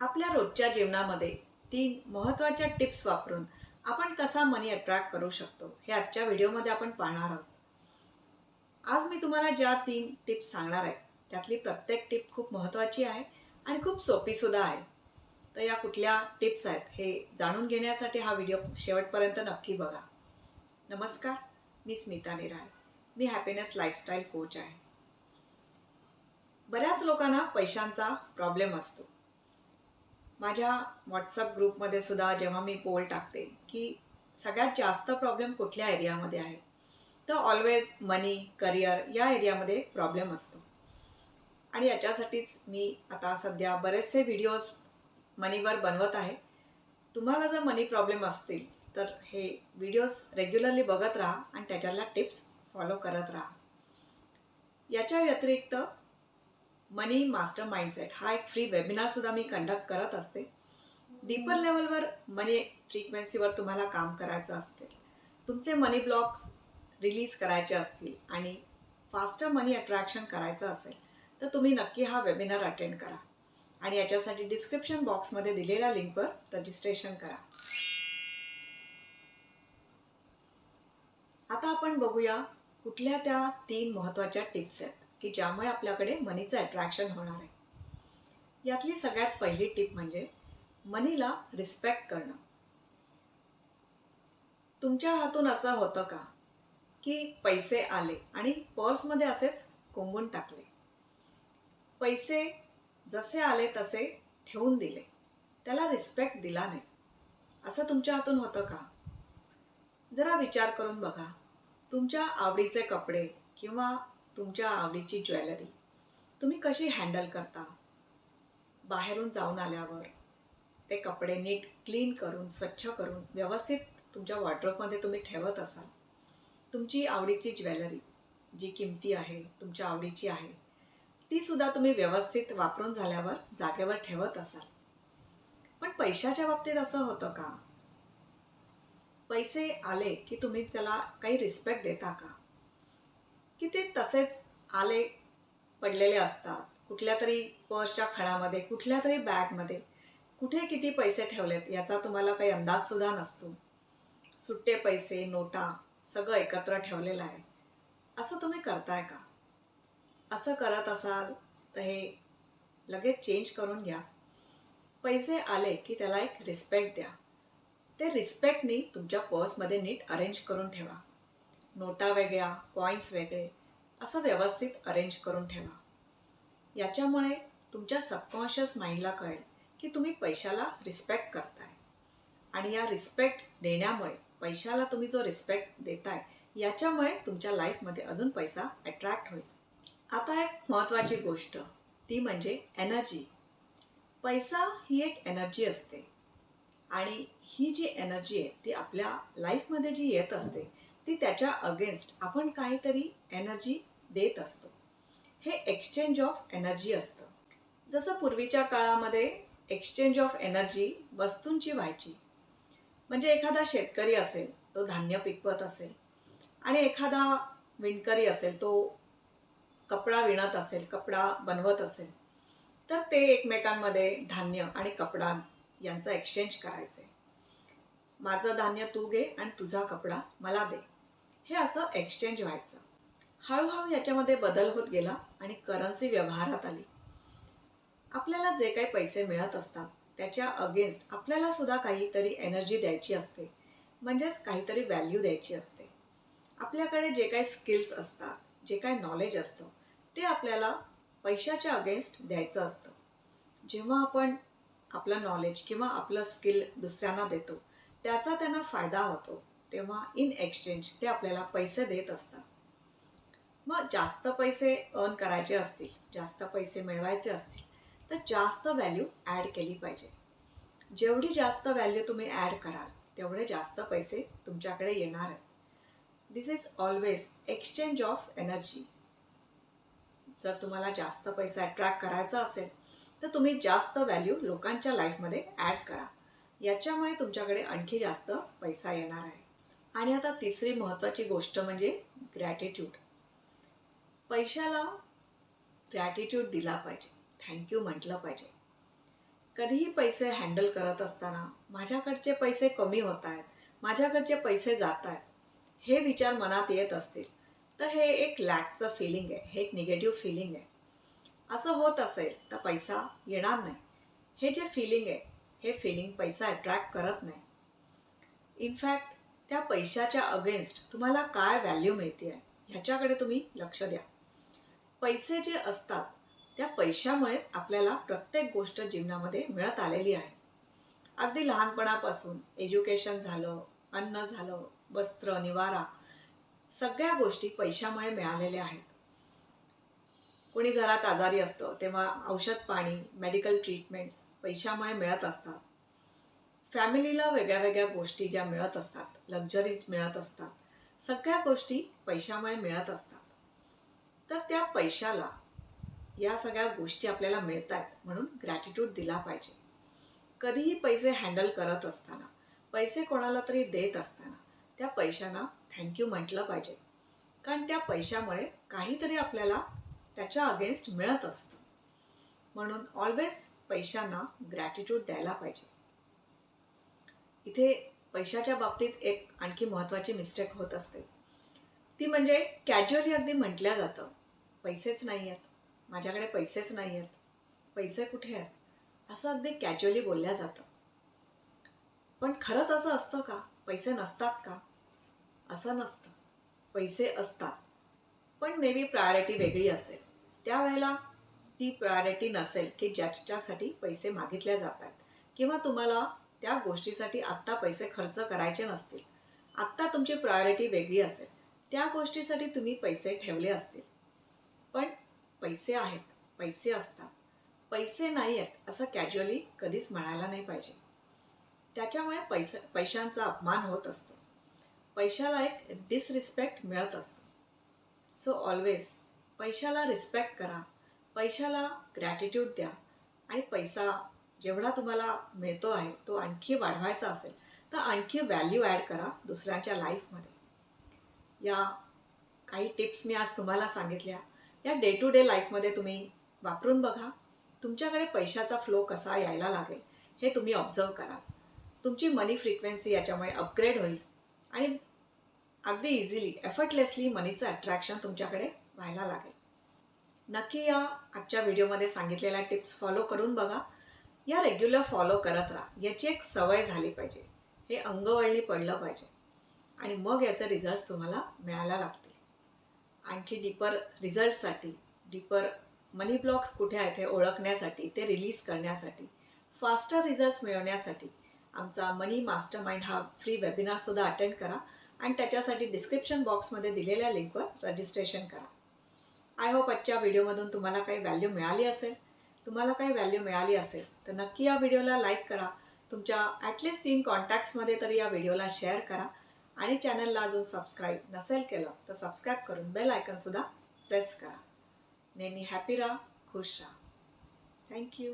आपल्या रोजच्या जीवनामध्ये तीन महत्त्वाच्या टिप्स वापरून आपण कसा मनी अट्रॅक्ट करू शकतो हे आजच्या व्हिडिओमध्ये आपण पाहणार आहोत. आज मी तुम्हाला ज्या तीन टिप्स सांगणार आहे त्यातली प्रत्येक टिप खूप महत्त्वाची आहे आणि खूप सोपीसुद्धा आहे. तर या कुठल्या टिप्स आहेत हे जाणून घेण्यासाठी हा व्हिडिओ शेवटपर्यंत नक्की बघा. नमस्कार मी स्मिता निराळ. मी हॅपीनेस लाईफस्टाईल कोच आहे. बऱ्याच लोकांना पैशांचा प्रॉब्लेम असतो. माझ्या व्हॉट्सअप ग्रुपमध्ये सुद्धा जेव्हा मी पोल टाकते की सगळ्यात जास्त प्रॉब्लेम कुठल्या एरियामध्ये आहे? तर ऑलवेज मनी करिअर या एरियामध्ये प्रॉब्लेम असतो. आणि याच्यासाठीच मी आता सध्या बरेचसे व्हिडिओज मनीवर बनवत आहे. तुम्हाला जर मनी प्रॉब्लेम असतील तर हे व्हिडिओज रेग्युलरली बघत राहा आणि त्याच्यातल्या टिप्स फॉलो करत राहा. याच्या व्यतिरिक्त मनी मास्टर माइंडसेट हा एक फ्री वेबिनारसुद्धा मी कंडक्ट करत असते. डीपर लेवलवर मनी फ्रिक्वेन्सीवर तुम्हाला काम करायचं असते. तुमचे मनी ब्लॉक्स रिलीज करायचे असतील आणि फास्टर मनी अट्रॅक्शन करायचं असेल तर तुम्ही नक्की हा वेबिनार अटेंड करा. आणि याच्यासाठी डिस्क्रिप्शन बॉक्समध्ये दिलेल्या लिंकवर रजिस्ट्रेशन करा. आता आपण बघूया कुठल्या त्या तीन महत्त्वाच्या टिप्स आहेत. की ज्यामुळे आपल्याकडे मनीचं अट्रॅक्शन होणार आहे. यातली सगळ्यात पहिली टिप म्हणजे मनीला रिस्पेक्ट करणं. तुमच्या हातून असं होतं का? की पैसे आले आणि पर्समध्ये असेच कोंबून टाकले. पैसे जसे आले तसे ठेवून दिले. त्याला रिस्पेक्ट दिला नाही. असं तुमच्या हातून होतं का? जरा विचार करून बघा. तुमच्या आवडीचे कपडे किंवा तुमच्या आवडीची ज्वेलरी. तुम्ही कशी हँडल करता? बाहेरून जाऊन आल्यावर ते कपडे नीट क्लीन करून स्वच्छ करून व्यवस्थित तुमच्या वॉर्ड्रोबमध्ये तुम्ही ठेवत असाल. तुमची आवडीची ज्वेलरी जी किमती आहे तुमच्या आवडीची आहे ती सुद्धा तुम्ही व्यवस्थित वापरून झाल्यावर जागेवर ठेवत असाल. पण पैशाच्या बाबतीत असं होतं का? पैसे आले की तुम्ही त्याला काही रिस्पेक्ट देता का? की ते तसेच आले पडलेले असतात. कुठल्या तरी पर्सच्या खळामध्ये कुठल्या तरी बॅगमध्ये कुठे किती पैसे ठेवलेत याचा तुम्हाला काही अंदाजसुद्धा नसतो. सुट्टे पैसे नोटा सगळं एकत्र ठेवलेलं आहे. असं तुम्ही करताय का? असं करत असाल तर हे लगेच चेंज करून घ्या. पैसे आले की त्याला एक रिस्पेक्ट द्या. ते रिस्पेक्टनी तुमच्या पर्समध्ये नीट अरेंज करून ठेवा. नोटा वेगळ्या कॉईन्स वेगळे असं व्यवस्थित अरेंज करून ठेवा. याच्यामुळे तुमच्या सबकॉन्शियस माइंडला कळेल की तुम्ही पैशाला रिस्पेक्ट करताय. आणि या रिस्पेक्ट देण्यामुळे पैशाला तुम्ही जो रिस्पेक्ट देताय याच्यामुळे तुमच्या लाईफमध्ये अजून पैसा अट्रॅक्ट होईल. आता एक महत्त्वाची गोष्ट ती म्हणजे एनर्जी पैसा ही एक एनर्जी असते. आणि ही जी एनर्जी आहे ती आपल्या लाईफमध्ये जी येत असते ती त्याच्या अगेन्स्ट आपण काहीतरी एनर्जी देत असतो. हे एक्सचेंज ऑफ एनर्जी असतं. जसं पूर्वीच्या काळामध्ये एक्सचेंज ऑफ एनर्जी वस्तूंची व्हायची. म्हणजे एखादा शेतकरी असेल तो धान्य पिकवत असेल आणि एखादा विणकरी असेल तो कपडा विणत असेल कपडा बनवत असेल तर ते एकमेकांमध्ये धान्य आणि कपडा यांचा एक्सचेंज करायचं. माझं धान्य तू घे आणि तुझा कपडा मला दे. हे असं एक्सचेंज व्हायचं. हळूहळू याच्यामध्ये बदल होत गेला आणि करन्सी व्यवहारात आली. आपल्याला जे काही पैसे मिळत असतात त्याच्या अगेन्स्ट आपल्याला सुद्धा काहीतरी एनर्जी द्यायची असते. म्हणजेच काहीतरी व्हॅल्यू द्यायची असते. आपल्याकडे जे काही स्किल्स असतात जे काही नॉलेज असतं ते आपल्याला पैशाच्या अगेन्स्ट द्यायचं असतं. जेव्हा आपण आपलं नॉलेज किंवा आपलं स्किल दुसऱ्यांना देतो त्याचा त्यांना फायदा होतो. तेव्हा इन एक्सचेंज ते आपल्याला पैसे देत असतात. मग जास्त पैसे अर्न करायचे असतील जास्त पैसे मिळवायचे असतील तर जास्त व्हॅल्यू ॲड केली पाहिजे. जेवढी जास्त व्हॅल्यू तुम्ही ॲड कराल तेवढे जास्त पैसे तुमच्याकडे येणार आहेत. This is always exchange of energy जर तुम्हाला जास्त पैसा अट्रॅक्ट करायचा असेल तर तुम्ही जास्त व्हॅल्यू लोकांच्या लाईफमध्ये ॲड करा. याच्यामुळे तुमच्याकडे आणखी जास्त पैसा येणार आहे. आणि आता तिसरी महत्त्वाची गोष्ट म्हणजे ग्रॅटिट्यूड पैशाला ग्रॅटिट्यूड दिला पाहिजे. थँक्यू म्हटलं पाहिजे. कधीही पैसे हँडल करत असताना माझ्याकडचे पैसे कमी होत आहेत माझ्याकडचे पैसे जात आहेत हे विचार मनात येत असतील तर हे एक लॅकचं फिलिंग आहे हे एक निगेटिव्ह फिलिंग आहे. असं होत असेल तर पैसा येणार नाही. हे जे फिलिंग आहे हे फिलिंग पैसा अट्रॅक्ट करत नाही. इनफॅक्ट त्या पैशाच्या अगेन्स्ट तुम्हाला काय व्हॅल्यू मिळते आहे ह्याच्याकडे तुम्ही लक्ष द्या. पैसे जे असतात त्या पैशामुळेच आपल्याला प्रत्येक गोष्ट जीवनामध्ये मिळत आलेली आहे. अगदी लहानपणापासून एज्युकेशन झालं अन्न झालं वस्त्र निवारा सगळ्या गोष्टी पैशामुळे मिळालेल्या आहेत. कोणी घरात आजारी असतं तेव्हा औषध पाणी मेडिकल ट्रीटमेंट्स पैशामुळे मिळत असतात. फॅमिलीला वेगळ्या वेगळ्या गोष्टी ज्या मिळत असतात लक्झरीज मिळत असतात सगळ्या गोष्टी पैशामुळे मिळत असतात. तर त्या पैशाला या सगळ्या गोष्टी आपल्याला मिळत आहेत म्हणून ग्रॅटिट्यूड दिला पाहिजे. कधीही पैसे हँडल करत असताना पैसे कोणाला तरी देत असताना त्या पैशांना थँक्यू म्हटलं पाहिजे. कारण त्या पैशामुळे काहीतरी आपल्याला त्याच्या अगेन्स्ट मिळत असतं. म्हणून ऑलवेज पैशांना ग्रॅटिट्यूड द्यायला पाहिजे. इथे पैशाच्या बाबतीत एक आणखी महत्त्वाची मिस्टेक होत असते. ती म्हणजे कॅज्युअली अगदी म्हटल्या जातं. पैसेच नाही आहेत. माझ्याकडे पैसेच नाही आहेत. पैसे कुठे आहेत? असं अगदी कॅज्युअली बोलल्या जातं. पण खरंच असं असतं का? पैसे नसतात का? असं नसतं. पैसे असतात. पण मे बी प्रायोरिटी वेगळी असेल. त्यावेळेला ती प्रायोरिटी नसेल की ज्याच्यासाठी पैसे मागितले जात आहेत किंवा तुम्हाला त्या गोष्टीसाठी आत्ता पैसे खर्च करायचे नसतील. आत्ता तुमची प्रायोरिटी वेगळी असेल. त्या गोष्टीसाठी तुम्ही पैसे ठेवले असतील. पण पैसे आहेत. पैसे असतात. पैसे नाही आहेत असं कॅज्युअली कधीच म्हणायला नाही पाहिजे. त्याच्यामुळे पैसे पैशांचा अपमान होत असतो. पैशाला एक डिसरिस्पेक्ट मिळत असतो. सो ऑलवेज पैशाला रिस्पेक्ट करा. पैशाला ग्रॅटिट्यूड द्या. आणि पैसा जेवढा तुम्हाला मिळतो आहे तो आणखी वाढवायचा असेल तर आणखी व्हॅल्यू ॲड करा दुसऱ्यांच्या लाईफमध्ये या काही टिप्स मी आज तुम्हाला सांगितल्या. या डे टू डे लाईफमध्ये तुम्ही वापरून बघा तुमच्याकडे पैशाचा फ्लो कसा यायला लागेल हे तुम्ही ऑब्झर्व करा. तुमची मनी फ्रिक्वेन्सी याच्यामुळे अपग्रेड होईल आणि अगदी इझिली एफर्टलेसली मनीचं अट्रॅक्शन तुमच्याकडे व्हायला लागेल. नक्की या आजच्या व्हिडिओमध्ये सांगितलेल्या टिप्स फॉलो करून बघा. या रेग्युलर फॉलो करत राहा. याची एक सवय झाली पाहिजे. हे अंगवळणी पडलं पाहिजे. आणि मग याचे रिझल्ट तुम्हाला मिळायला लागतील. आणखी डीपर रिझल्टसाठी डीपर मनी ब्लॉक्स कुठे आहेत हे ओळखण्यासाठी ते रिलीज करण्यासाठी फास्टर रिझल्ट्स मिळवण्यासाठी आमचा मनी मास्टर माइंड हा फ्री वेबिनारसुद्धा अटेंड करा. आणि त्याच्यासाठी डिस्क्रिप्शन बॉक्समध्ये दिलेल्या लिंकवर रजिस्ट्रेशन करा. आय होप आजच्या व्हिडिओमधून तुम्हाला काही व्हॅल्यू मिळाली असेल. तुम्हाला काही व्हॅल्यू मिळाली असेल तर नक्की या व्हिडिओला लाईक करा. तुमच्या ॲटलिस्ट तीन कॉन्टॅक्ट्समध्ये तरी या व्हिडिओला शेअर करा. आणि चॅनलला अजून सबस्क्राईब नसेल केलं तर सबस्क्राईब करून बेल आयकनसुद्धा प्रेस करा. नेहमी हॅपी राहा खुश राहा. थँक्यू